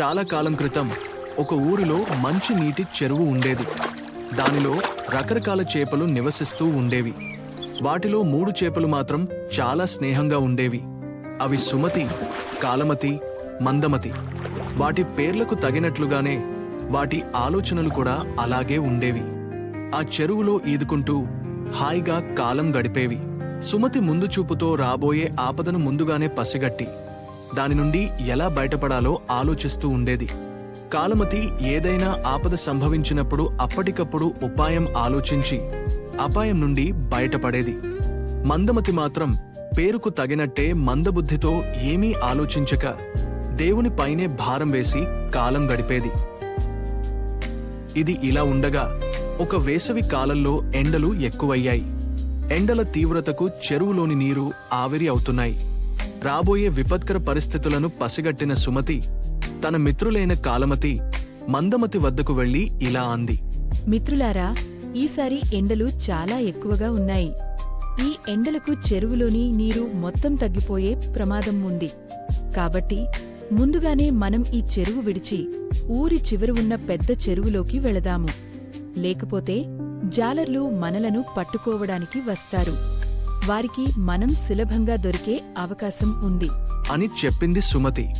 చాలా కాలం క్రితం ఒక ఊరిలో మంచి నీటి చెరువు ఉండేది. దానిలో రకరకాల చేపలు నివసిస్తూ ఉండేవి. వాటిలో మూడు చేపలు మాత్రం చాలా స్నేహంగా ఉండేవి. అవి సుమతి కాలమతి మందమతి. వాటి పేర్లకు తగినట్లుగానే వాటి ఆలోచనలు కూడా అలాగే ఉండేవి. ఆ చెరువులో ఈదుకుంటూ హాయిగా కాలం గడిపేవి. సుమతి ముందు చూపుతో రాబోయే ఆపదను ముందుగానే పసిగట్టి దాని నుండి ఎలా బయటపడాలో ఆలోచిస్తూ ఉండేది. కాలమతి ఏదైనా ఆపద సంభవించినప్పుడు అప్పటికప్పుడు ఉపాయం ఆలోచించి అపాయం నుండి బయటపడేది. మందమతి మాత్రం పేరుకు తగినట్టే మందబుద్ధితో ఏమీ ఆలోచించక దేవుని పైనే భారం వేసి కాలం గడిపేది. ఇది ఇలా ఉండగా ఒక వేసవి కాలంలో ఎండలు ఎక్కువయ్యాయి. ఎండల తీవ్రతకు చెరువులోని నీరు ఆవిరి అవుతున్నాయి. రాబోయే విపత్కర పరిస్థితులను పసిగట్టిన సుమతి తన మిత్రులైన కాలమతి మందమతి వద్దకు వెళ్ళి ఇలా అంది. మిత్రులారా ఈసారి ఎండలు చాలా ఎక్కువగా ఉన్నాయి. ఈ ఎండలకు చెరువులోని నీరు మొత్తం తగ్గిపోయే ప్రమాదం ఉంది. కాబట్టి ముందుగానే మనం ఈ చెరువు విడిచి ఊరి చివరి ఉన్న పెద్ద చెరువులోకి వెళదాము. లేకపోతే జాలర్లు మనలను పట్టుకోవడానికి వస్తారు. వారికి మనం సులభంగా దొరికే అవకాశం ఉంది. అని చెప్పింది సుమతి.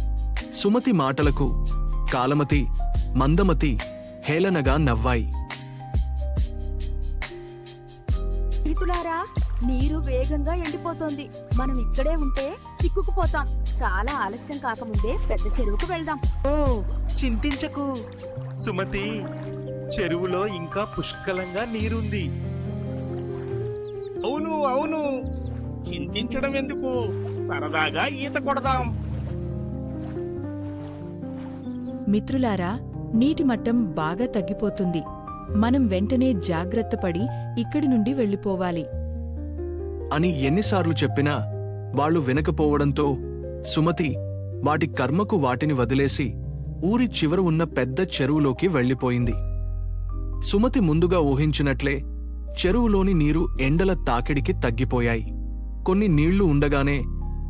సుమతి మాటలకు కాలమతి మందమతి హేళనగా నవ్వాయి. నీరు వేగంగా ఎండిపోతోంది. మనం ఇక్కడే ఉంటే చిక్కుకుపోతాం. చాలా ఆలస్యం కాకముందే పెద్ద చెరువుకు వెళ్దాం. ఓ చింతించకు. సుమతి చెరువులో ఇంకా పుష్కలంగా నీరుంది. అవును అవును. చింతించడం ఎందుకు? సరదాగా ఈత కొడదాం. మిత్రులారా నీటి మట్టం బాగా తగ్గిపోతుంది. మనం వెంటనే జాగ్రత్తపడి ఇక్కడి నుండి వెళ్ళిపోవాలి. అని ఎన్నిసార్లు చెప్పినా వాళ్ళు వినకపోవడంతో సుమతి వాటి కర్మకు వాటిని వదిలేసి ఊరి చివర ఉన్న పెద్ద చెరువులోకి వెళ్ళిపోయింది. సుమతి ముందుగా ఊహించినట్లే చెరువులోని నీరు ఎండల తాకిడికి తగ్గిపోయాయి. కొన్ని నీళ్ళు ఉండగానే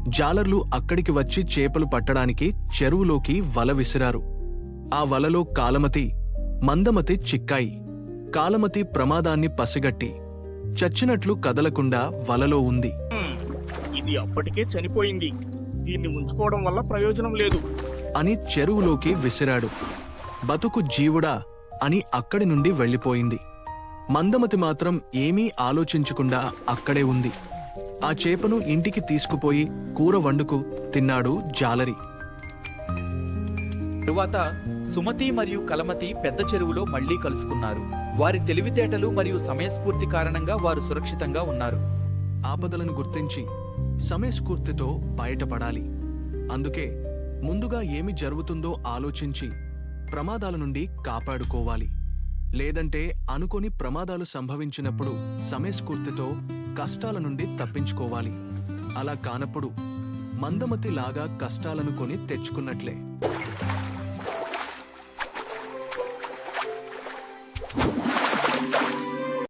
జాలర్లు అక్కడికి వచ్చి చేపలు పట్టడానికి చెరువులోకి వల విసిరారు. ఆ వలలో కాలమతి మందమతి చిక్కాయి. కాలమతి ప్రమాదాన్ని పసిగట్టి చచ్చినట్లు కదలకుండా వలలో ఉంది. ఇది అప్పటికే చనిపోయింది. దీన్ని ఉంచుకోవడం వల్ల ప్రయోజనం లేదు. అని చెరువులోకి విసిరాడు. బతుకు జీవుడా అని అక్కడి నుండి వెళ్ళిపోయింది. మందమతి మాత్రం ఏమీ ఆలోచించకుండా అక్కడే ఉంది. ఆ చేపను ఇంటికి తీసుకుపోయి కూర వండుకు తిన్నాడు జాలరి. తరువాత సుమతి మరియు కలమతి పెద్ద చెరువులో మళ్ళీ కలుసుకున్నారు. వారి తెలివితేటలు మరియు సమయస్ఫూర్తి కారణంగా వారు సురక్షితంగా ఉన్నారు. ఆపదలను గుర్తించి సమయస్ఫూర్తితో బయటపడాలి. అందుకే ముందుగా ఏమి జరుగుతుందో ఆలోచించి ప్రమాదాల నుండి కాపాడుకోవాలి. లేదంటే అనుకోని ప్రమాదాలు సంభవించినప్పుడు సమయస్ఫూర్తితో కష్టాల నుండి తప్పించుకోవాలి. అలా కానప్పుడు మందమతి లాగా కష్టాలను కొని తెచ్చుకున్నట్లే.